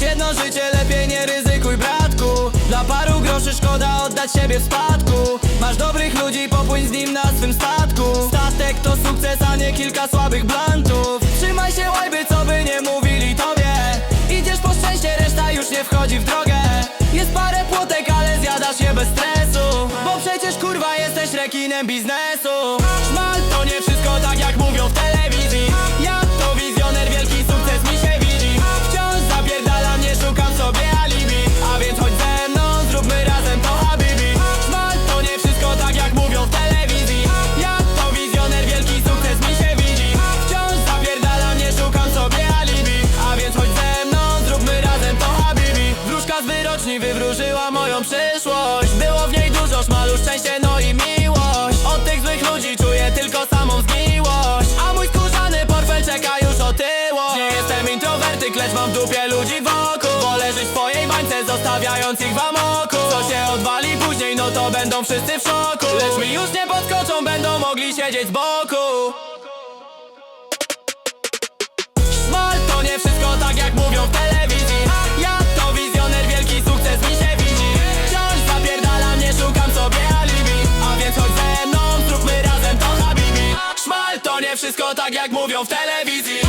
jedno życie, lepiej nie ryzykuj bratku. Dla paru groszy szkoda oddać siebie w spadku. Masz dobrych ludzi, popłyń z nim na swym statku. Statek to sukces, a nie kilka słabych blantów Trzymaj się łajby, co by nie mówili tobie. Idziesz po szczęście, reszta już nie wchodzi w drogę. Jest parę płotek, ale zjadasz je bez stresu. Bo przecież kurwa jesteś rekinem biznesu. Szmal to nie wszystko tak jak Wyroczni wywróżyła moją przyszłość. Było w niej dużo szmalu, szczęście, no i miłość. Od tych złych ludzi czuję tylko samą zgniłość. A mój skórzany portfel czeka już otyło Nie jestem introwertyk, lecz mam w dupie ludzi wokół. Wolę żyć w swojej bańce, zostawiając ich w amoku. Co się odwali później, no to będą wszyscy w szoku. Lecz mi już nie podskoczą, będą mogli siedzieć z boku wszystko tak jak mówią w telewizji